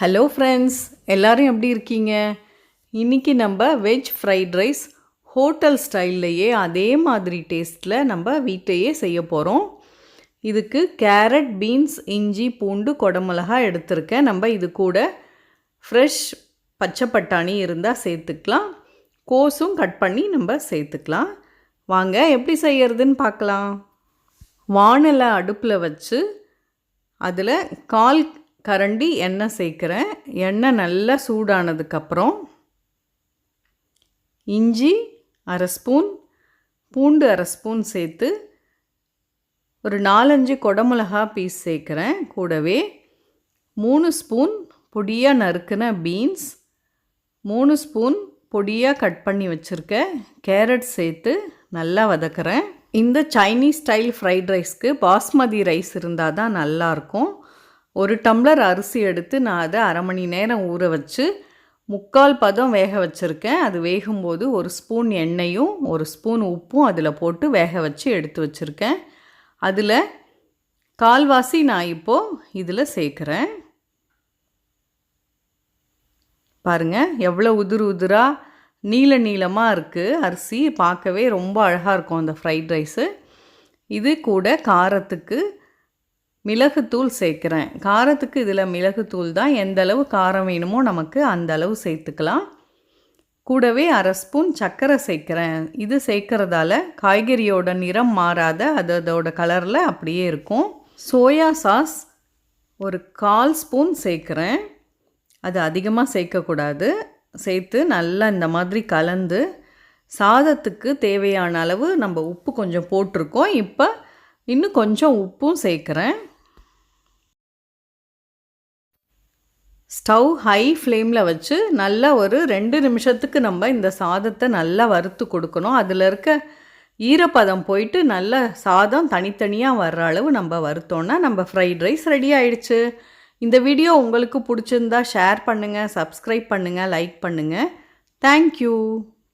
Hello friends எல்லாரும் எப்படி இருக்கீங்க? இன்றைக்கி நம்ம வெஜ் ஃப்ரைட் ரைஸ் ஹோட்டல் ஸ்டைல்லையே அதே மாதிரி டேஸ்ட்டில் நம்ம வீட்டையே செய்ய போகிறோம் இதுக்கு கேரட் பீன்ஸ் இஞ்சி பூண்டு குடமிளகா எடுத்திருக்கேன். நம்ம இது கூட ஃப்ரெஷ் பச்சை பட்டாணி இருந்தால் சேர்த்துக்கலாம். கோஸும் கட் பண்ணி நம்ம சேர்த்துக்கலாம். வாங்க எப்படி செய்யறதுன்னு பார்க்கலாம். வானலை அடுப்பில் வச்சு அதில் கால் கரண்டி எண்ணெய் சேர்க்குறேன். எண்ணெய் நல்லா சூடானதுக்கப்புறம் இஞ்சி அரை ஸ்பூன் பூண்டு அரை ஸ்பூன் சேர்த்து ஒரு நாலஞ்சு குடமிளகா பீஸ் சேர்க்குறேன். கூடவே மூணு ஸ்பூன் பொடியாக நறுக்கின பீன்ஸ் மூணு ஸ்பூன் பொடியாக கட் பண்ணி வச்சுருக்க கேரட் சேர்த்து நல்லா வதக்குறேன். இந்த சைனீஸ் ஸ்டைல் ஃப்ரைட் ரைஸ்க்கு பாஸ்மதி ரைஸ் இருந்தால் தான் நல்லாயிருக்கும் ஒரு டம்ளர் அரிசி எடுத்து நான் அதை அரை மணி நேரம் ஊற வச்சு முக்கால் பதம் வேக வச்சுருக்கேன். அது வேகும்போது ஒரு ஸ்பூன் எண்ணெயும் ஒரு ஸ்பூன் உப்பும் அதில் போட்டு வேக வச்சு எடுத்து வச்சுருக்கேன். அதில் கால்வாசி நான் இப்போது இதில் சேர்க்குறேன். பாருங்கள் எவ்வளோ உதிர் உதிராக நீல நீளமாக இருக்குது அரிசி. பார்க்கவே ரொம்ப அழகாக இருக்கும் அந்த ஃப்ரைட் ரைஸு இது கூட காரத்துக்கு மிளகுத்தூள் சேர்க்குறேன். காரத்துக்கு இதில் மிளகுத்தூள் தான் எந்த அளவு காரம் வேணுமோ நமக்கு அந்த அளவு சேர்த்துக்கலாம். கூடவே அரை ஸ்பூன் சர்க்கரை சேர்க்குறேன். இது சேர்க்கறதால காய்கறியோட நிறம் மாறாத அது அதோட கலரில் அப்படியே இருக்கும். சோயா சாஸ் ஒரு கால் ஸ்பூன் சேர்க்குறேன். அது அதிகமாக சேர்க்கக்கூடாது சேர்த்து நல்லா இந்த மாதிரி கலந்து சாதத்துக்கு தேவையான அளவு நம்ம உப்பு கொஞ்சம் போட்டிருக்கோம். இப்போ இன்னும் கொஞ்சம் உப்பும் சேர்க்குறேன். ஸ்டவ் ஹை ஃப்ளேமில் வச்சு நல்லா ஒரு ரெண்டு நிமிஷத்துக்கு நம்ம இந்த சாதத்தை நல்லா வறுத்து கொடுக்கணும். அதில் இருக்க ஈரப்பதம் போயிட்டு நல்ல சாதம் தனித்தனியாக வர்ற அளவு நம்ம வறுத்தோன்னா நம்ம ஃப்ரைட் ரைஸ் ரெடி ஆயிடுச்சு. இந்த வீடியோ உங்களுக்கு பிடிச்சிருந்தா ஷேர் பண்ணுங்கள் சப்ஸ்கிரைப் பண்ணுங்கள் லைக் பண்ணுங்கள் தேங்க்யூ